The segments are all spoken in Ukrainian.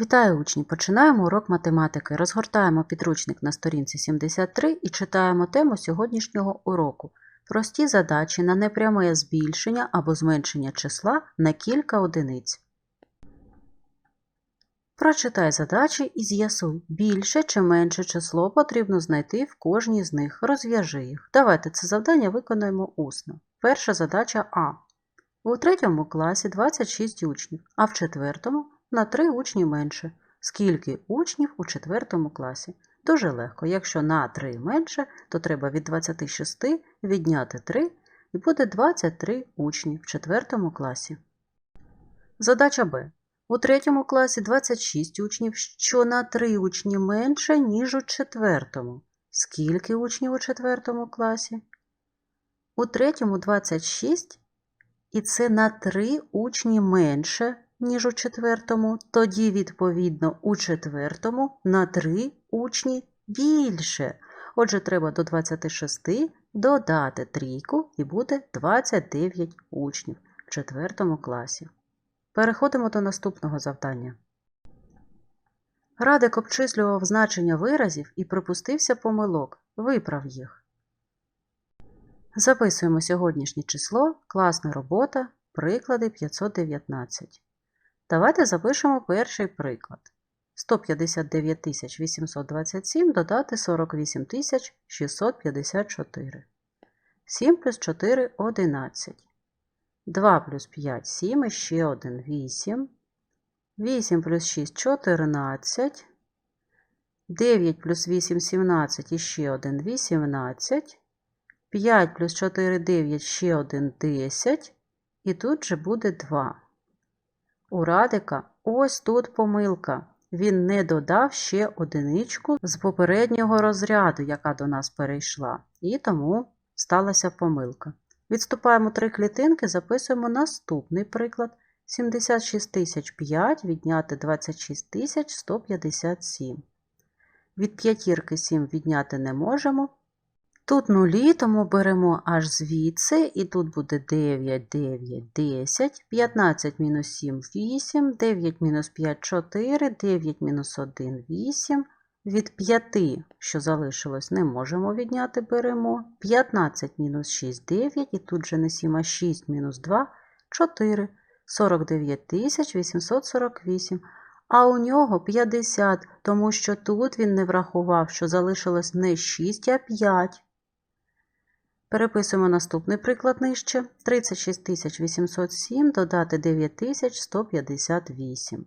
Вітаю учні! Починаємо урок математики. Розгортаємо підручник на сторінці 73 і читаємо тему сьогоднішнього уроку. Прості задачі на непряме збільшення або зменшення числа на кілька одиниць. Прочитай задачі і з'ясуй, більше чи менше число потрібно знайти в кожній з них. Розв'яжи їх. Давайте це завдання виконаємо усно. Перша задача А. У третьому класі 26 учнів, а в четвертому на 3 учні менше. Скільки учнів у четвертому класі? Дуже легко. Якщо на 3 менше, то треба від 26 відняти 3 і буде 23 учні в четвертому класі. Задача Б. У третьому класі 26 учнів, що на 3 учні менше, ніж у четвертому. Скільки учнів у четвертому класі? У третьому 26, і це на 3 учні менше, ніж у четвертому. Тоді, відповідно, у четвертому на 3 учні більше. Отже, треба до 26 додати трійку і буде 29 учнів в четвертому класі. Переходимо до наступного завдання. Радик обчислював значення виразів і припустився помилок. Виправ їх. Записуємо сьогоднішнє число, класна робота, приклади 519. Давайте запишемо перший приклад. 159 827 додати 48 654. 7 плюс 4 – 11. 2 плюс 5 – 7, і ще 1 – 8. 8 плюс 6 – 14. 9 плюс 8 – 17, і ще 1 – 18. 5 плюс 4 – 9, ще 1 – 10. І тут же буде 2. У Радика ось тут помилка. Він не додав ще одиничку з попереднього розряду, яка до нас перейшла, і тому сталася помилка. Відступаємо три клітинки, записуємо наступний приклад. 76 005 відняти 26 157. Від п'ятірки 7 відняти не можемо. Тут нулі, тому беремо аж звідси, і тут буде 9, 9, 10, 15 мінус 7 – 8, 9 мінус 5 – 4, 9 мінус 1 – 8. Від 5, що залишилось, не можемо відняти, беремо. 15 мінус 6 – 9, і тут же не 7, а 6 мінус 2 – 4. 49 848. А у нього 50, тому що тут він не врахував, що залишилось не 6, а 5. Переписуємо наступний приклад нижче. 36 807 додати 9158.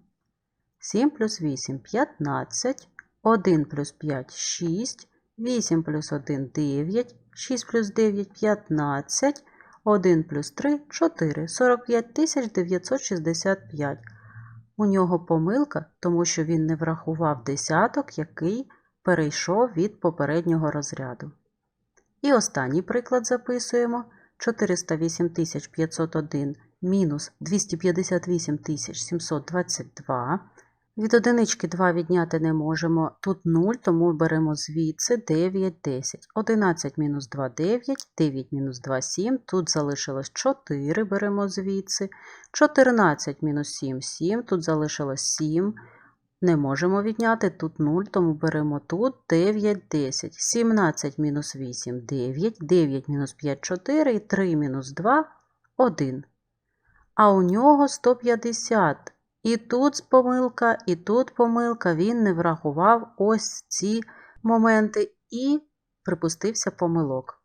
7 плюс 8 – 15. 1 плюс 5 – 6. 8 плюс 1 – 9. 6 плюс 9 – 15. 1 плюс 3 – 4. 45 965. У нього помилка, тому що він не врахував десяток, який перейшов від попереднього розряду. І останній приклад записуємо 408 501 мінус 258 722. Від одинички 2 відняти не можемо. Тут 0, тому беремо звідси 9, 10. 11 мінус 2 – 9, 9 мінус 2 – 7. Тут залишилось 4, беремо звідси. 14 мінус 7 – 7, тут залишилось 7. Не можемо відняти, тут 0, тому беремо тут 9, 10. 17 мінус 8 – 9, 9 мінус 5 – 4, і 3 мінус 2 – 1. А у нього 150. І тут помилка, і тут помилка, він не врахував ось ці моменти і припустився помилок.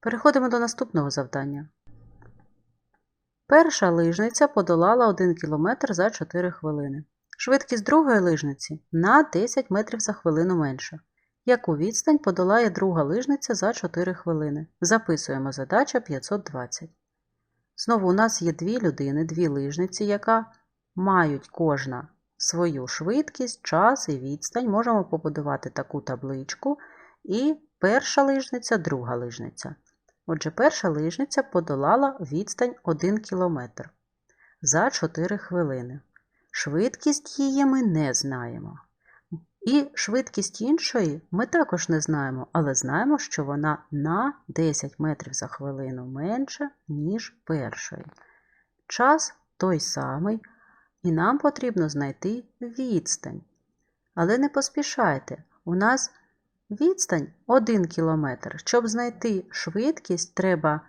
Переходимо до наступного завдання. Перша лижниця подолала 1 км за 4 хвилини. Швидкість другої лижниці на 10 метрів за хвилину менша. Яку відстань подолає друга лижниця за 4 хвилини? Записуємо задача 520. Знову у нас є дві людини, дві лижниці, яка мають кожна свою швидкість, час і відстань. Можемо побудувати таку табличку. І перша лижниця, друга лижниця. Отже, перша лижниця подолала відстань 1 км за 4 хвилини. Швидкість її ми не знаємо. І швидкість іншої ми також не знаємо, але знаємо, що вона на 10 метрів за хвилину менша, ніж першої. Час той самий, І нам потрібно знайти відстань. Але не поспішайте, у нас відстань 1 км. Щоб знайти швидкість, треба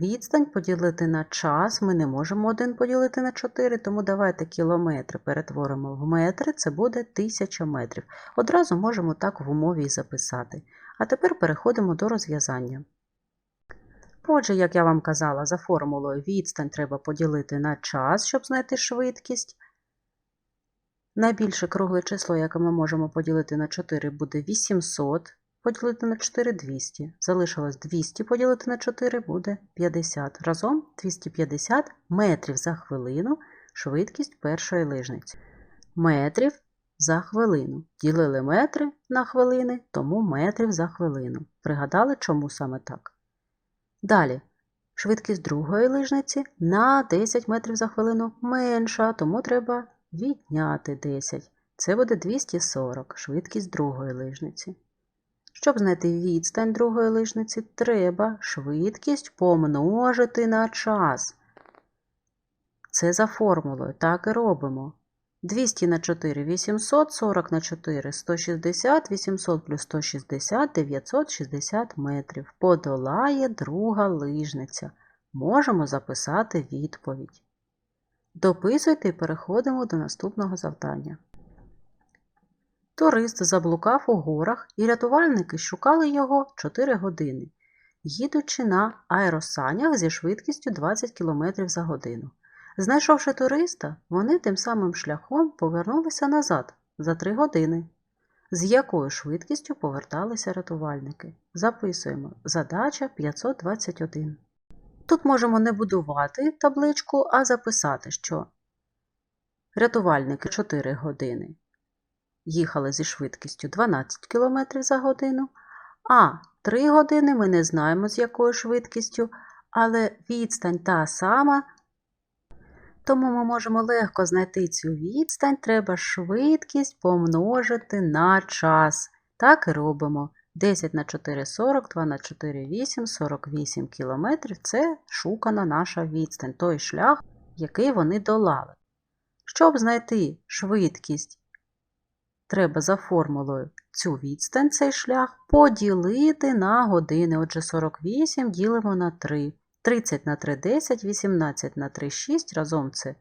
відстань поділити на час. Ми не можемо 1 поділити на 4, тому давайте кілометри перетворимо в метри, це буде 1000 метрів. Одразу можемо так в умові і записати. А тепер переходимо до розв'язання. Отже, як я вам казала, за формулою відстань треба поділити на час, щоб знайти швидкість. Найбільше кругле число, яке ми можемо поділити на 4, буде 800. Поділити на 4 200. Залишилось 200 поділити на 4 буде 50. Разом 250 метрів за хвилину швидкість першої лижниці. Метрів за хвилину. Ділили метри на хвилини, тому метрів за хвилину. Пригадали, чому саме так? Далі. Швидкість другої лижниці на 10 метрів за хвилину менша, тому треба відняти 10. Це буде 240, швидкість другої лижниці. Щоб знайти відстань другої лижниці, треба швидкість помножити на час. Це за формулою, так і робимо. 200 на 4 800, 40 на 4 160, 800 плюс 160 960 метрів. Подолає друга лижниця. Можемо записати відповідь. Дописуйте і переходимо до наступного завдання. Турист заблукав у горах, і рятувальники шукали його 4 години, їдучи на аеросанях зі швидкістю 20 км за годину. Знайшовши туриста, вони тим самим шляхом повернулися назад за 3 години. З якою швидкістю поверталися рятувальники? Записуємо задача 521. Тут можемо не будувати табличку, а записати, що рятувальники 4 години їхали зі швидкістю 12 км за годину, а 3 години ми не знаємо з якою швидкістю, але відстань та сама. Тому ми можемо легко знайти цю відстань, треба швидкість помножити на час. Так і робимо. 10 на 4 40, 2 на 4 8, 48 км це шукана наша відстань, той шлях, який вони долали. Щоб знайти швидкість, треба за формулою цю відстань, цей шлях, поділити на години. Отже, 48 ділимо на 3. 30 на 3 10, 18 на 3 6, разом це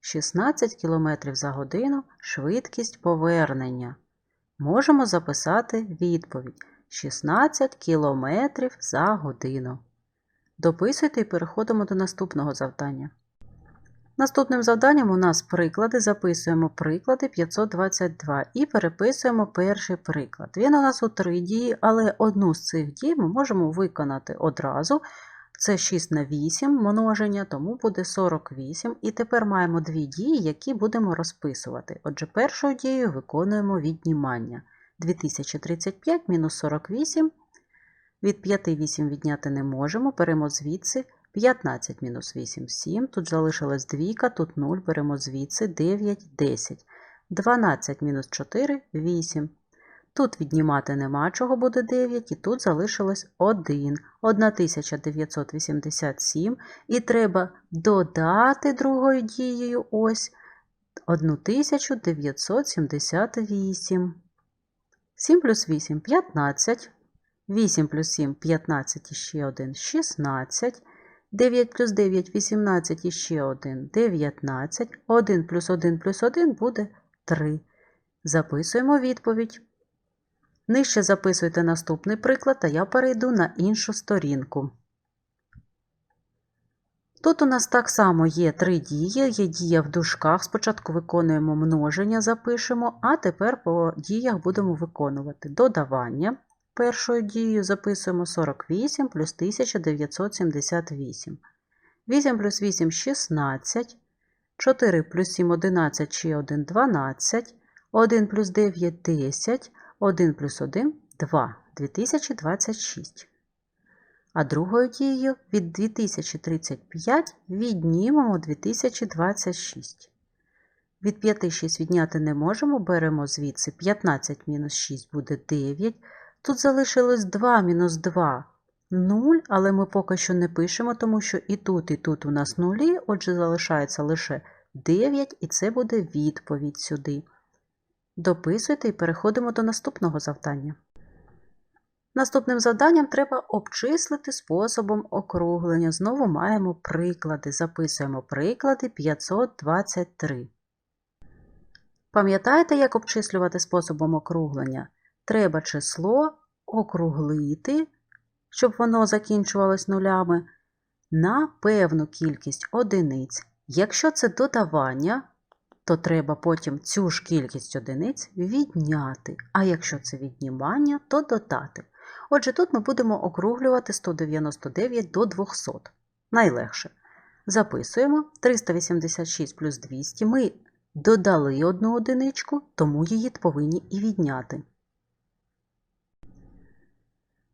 16 км за годину швидкість повернення. Можемо записати відповідь 16 км за годину. Дописуйте і переходимо до наступного завдання. Наступним завданням у нас приклади. Записуємо приклади 522 і переписуємо перший приклад. Він у нас у три дії, але одну з цих дій ми можемо виконати одразу. Це 6 на 8 множення, тому буде 48. І тепер маємо дві дії, які будемо розписувати. Отже, першою дією виконуємо віднімання. 2035 мінус 48. Від 5 8 відняти не можемо, беремо звідси 15 мінус 8 7. Тут залишилась двійка, тут 0, беремо звідси 9, 10. 12 мінус 4 8. Тут віднімати нема чого буде 9, і тут залишилось 1, 1987, і треба додати другою дією ось 1978. 7 плюс 8 15, 8 плюс 7 15 і ще 1 16, 9 плюс 9 18 і ще 1 19, 1 плюс 1 плюс 1 буде 3. Записуємо відповідь. Нижче записуйте наступний приклад, а я перейду на іншу сторінку. Тут у нас так само є три дії, є дія в дужках. Спочатку виконуємо множення, запишемо, а тепер по діях будемо виконувати додавання. Першою дією записуємо 48 плюс 1978. 8 плюс 8 16, 4 плюс 7 11 ще 1 12, 1 плюс 9 10, 1 плюс 1 2, 2026. А другою дією від 2035 віднімемо 2026. Від 5 6 відняти не можемо, беремо звідси 15 мінус 6 буде 9. Тут залишилось 2 мінус 2 0, але ми поки що не пишемо, тому що і тут, і тут у нас нулі, отже, залишається лише 9, і це буде відповідь сюди. Дописуйте і переходимо до наступного завдання. Наступним завданням треба обчислити способом округлення. Знову маємо приклади. Записуємо приклади 523. Пам'ятаєте, як обчислювати способом округлення? Треба число округлити, щоб воно закінчувалось нулями, на певну кількість одиниць. Якщо це додавання, то треба потім цю ж кількість одиниць відняти. А якщо це віднімання, то додати. Отже, тут ми будемо округлювати 199 до 200. Найлегше. Записуємо 386 плюс 200. Ми додали одну одиничку, тому її повинні і відняти.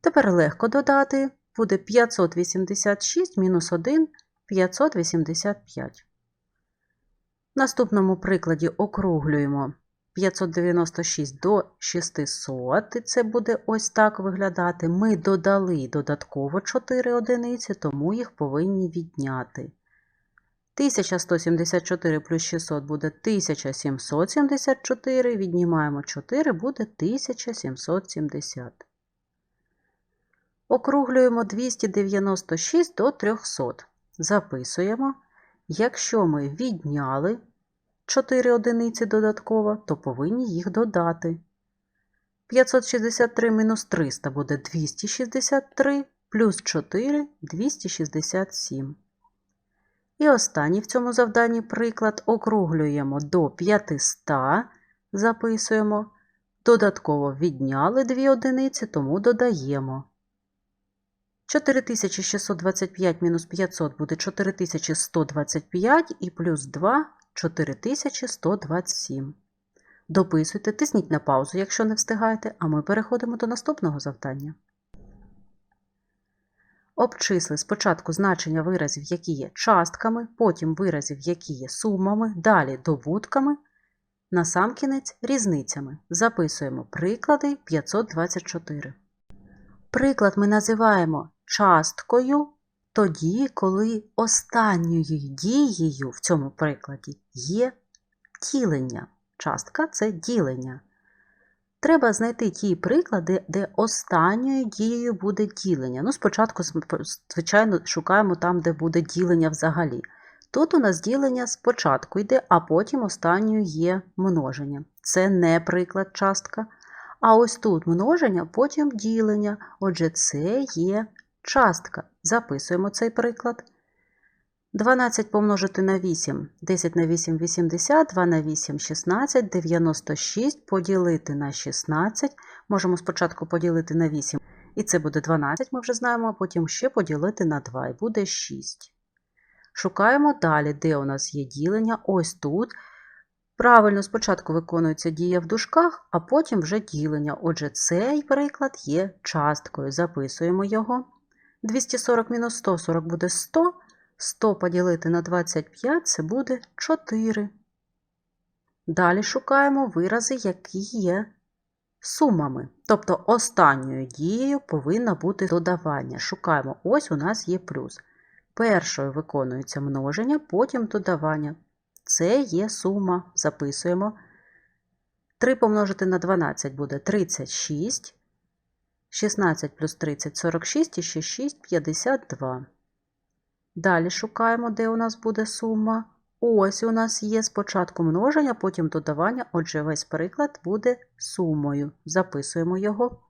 Тепер легко додати. Буде 586 мінус 1 585. В наступному прикладі округлюємо 596 до 600, і це буде ось так виглядати. Ми додали додатково 4 одиниці, тому їх повинні відняти. 1174 плюс 600 буде 1774, віднімаємо 4, буде 1770. Округлюємо 296 до 300. Записуємо. Якщо ми відняли 4 одиниці додатково, то повинні їх додати. 563 мінус 300 буде 263, плюс 4 267. І останній в цьому завданні приклад округлюємо до 500, записуємо. Додатково відняли 2 одиниці, тому додаємо. 4625 мінус 500 буде 4125 і плюс 2 4127. Дописуйте, тисніть на паузу, якщо не встигаєте, а ми переходимо до наступного завдання. Обчисли спочатку значення виразів, які є частками, потім виразів, які є сумами, далі добутками, насамкінець різницями. Записуємо приклади 524. Приклад ми називаємо часткою тоді, коли останньою дією в цьому прикладі є ділення. Частка це ділення. Треба знайти ті приклади, де останньою дією буде ділення. Ну, спочатку, звичайно, шукаємо там, де буде ділення взагалі. Тут у нас ділення спочатку йде, а потім останньою є множення. Це не приклад частка. А ось тут множення, потім ділення. Отже, це є частка. Записуємо цей приклад. 12 помножити на 8, 10 на 8 80, 2 на 8 16, 96 поділити на 16. Можемо спочатку поділити на 8, і це буде 12, ми вже знаємо, а потім ще поділити на 2, і буде 6. Шукаємо далі, де у нас є ділення. Ось тут. Правильно, спочатку виконується дія в дужках, а потім вже ділення. Отже, цей приклад є часткою. Записуємо його. 240 мінус 140 буде 100. 100 поділити на 25 це буде 4. Далі шукаємо вирази, які є сумами. Тобто останньою дією повинна бути додавання. Шукаємо, ось у нас є плюс. Першою виконується множення, потім додавання. Це є сума. Записуємо. 3 помножити на 12 буде 36. 16 плюс 30 46 і ще 6 52. Далі шукаємо, де у нас буде сума. Ось у нас є спочатку множення, потім додавання, отже, весь приклад буде сумою. Записуємо його.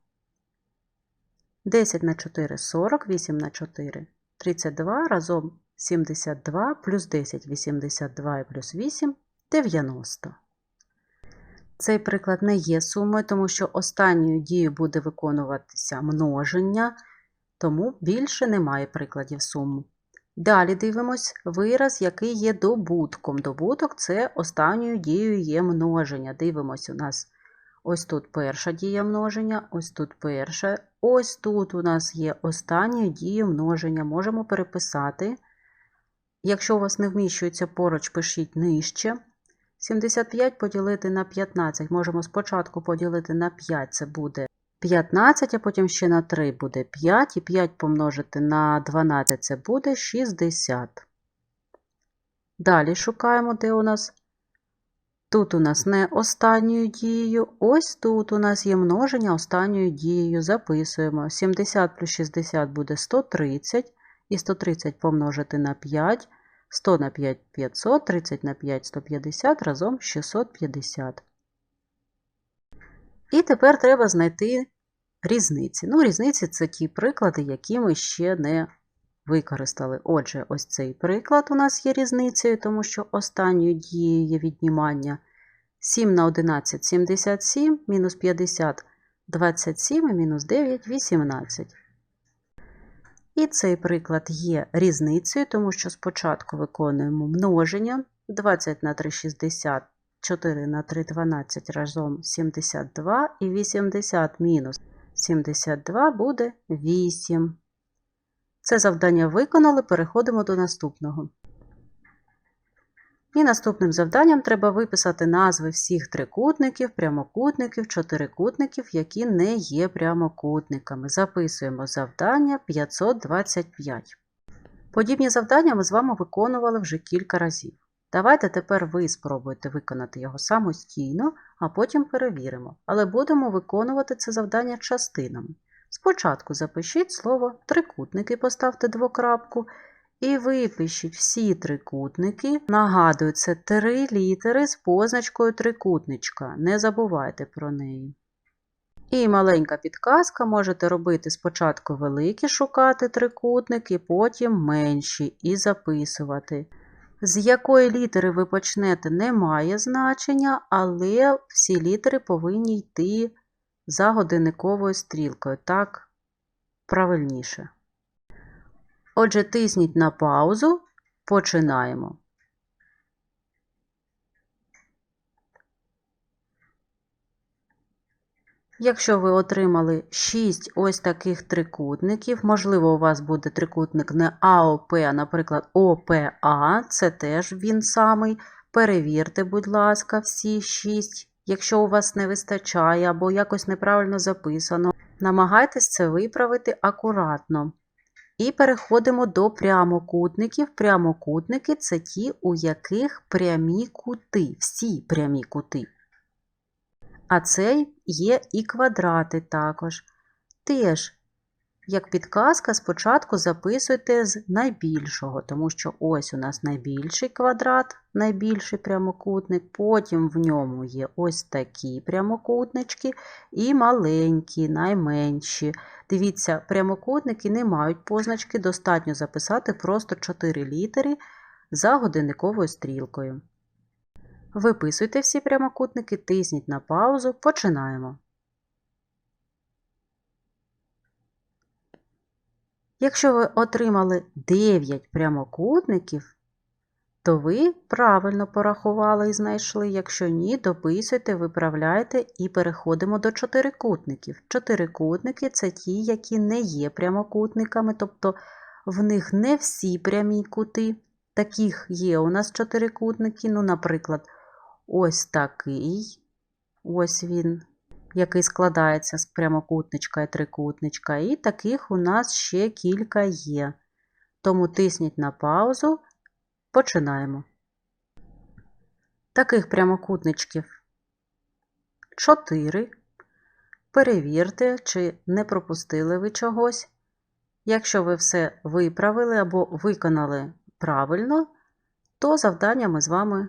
10 на 4 40, 8 на 4 32, разом 72, плюс 10 82 і плюс 8 90. Цей приклад не є сумою, тому що останньою дією буде виконуватися множення, тому більше немає прикладів суму. Далі дивимось вираз, який є добутком. Добуток це останньою дією є множення. Дивимось, у нас ось тут перша дія множення, ось тут перша. Ось тут у нас є останньою дією множення. Можемо переписати. Якщо у вас не вміщується поруч, пишіть нижче. 75 поділити на 15. Можемо спочатку поділити на 5, це буде 15, а потім ще на 3 буде 5, і 5 помножити на 12 це буде 60. Далі шукаємо, де у нас. Тут у нас не останньою дією. Ось тут у нас є множення останньою дією. Записуємо. 70 плюс 60 буде 130. І 130 помножити на 5. 100 на 5 500, 30 на 5 150, разом 650. І тепер треба знайти різниці. Ну, різниці це ті приклади, які ми ще не використали. Отже, ось цей приклад у нас є різницею, тому що останньою дією є віднімання 7 на 11 77, мінус 50 27 і мінус 9 18. І цей приклад є різницею, тому що спочатку виконуємо множення 20 на 3 60, 4 на 3 12 разом 72 і 80 мінус 72 буде 8. Це завдання виконали, переходимо до наступного. І наступним завданням треба виписати назви всіх трикутників, прямокутників, чотирикутників, які не є прямокутниками. Записуємо завдання 525. Подібні завдання ми з вами виконували вже кілька разів. Давайте тепер ви спробуйте виконати його самостійно, а потім перевіримо. Але будемо виконувати це завдання частинами. Спочатку запишіть слово трикутники, поставте двокрапку. І випишіть всі трикутники. Нагадую, це три літери з позначкою трикутничка. Не забувайте про неї. І маленька підказка можете робити спочатку великі, шукати трикутники, потім менші і записувати. З якої літери ви почнете, не має значення, але всі літери повинні йти за годинниковою стрілкою. Так, правильніше. Отже, тисніть на паузу, починаємо. Якщо ви отримали 6 ось таких трикутників, можливо, у вас буде трикутник не АОП, а, наприклад, ОПА, це теж він самий. Перевірте, будь ласка, всі 6. Якщо у вас не вистачає або якось неправильно записано, намагайтесь це виправити акуратно. І переходимо до прямокутників. Прямокутники це ті, у яких прямі кути, всі прямі кути. А це є і квадрати також. Теж, як підказка, спочатку записуйте з найбільшого, тому що ось у нас найбільший квадрат, найбільший прямокутник, потім в ньому є ось такі прямокутнички і маленькі, найменші. Дивіться, прямокутники не мають позначки, достатньо записати просто 4 літери за годинниковою стрілкою. Виписуйте всі прямокутники, тисніть на паузу, починаємо. Якщо ви отримали 9 прямокутників, то ви правильно порахували і знайшли. Якщо ні, дописуйте, виправляйте і переходимо до чотирикутників. Чотирикутники це ті, які не є прямокутниками, тобто в них не всі прямі кути. Таких є у нас чотирикутники, ну, наприклад, ось такий, ось він, який складається з прямокутничка і трикутничка, і таких у нас ще кілька є. Тому тисніть на паузу. Починаємо. Таких прямокутничків 4. Перевірте, чи не пропустили ви чогось. Якщо ви все виправили або виконали правильно, то завдання ми з вами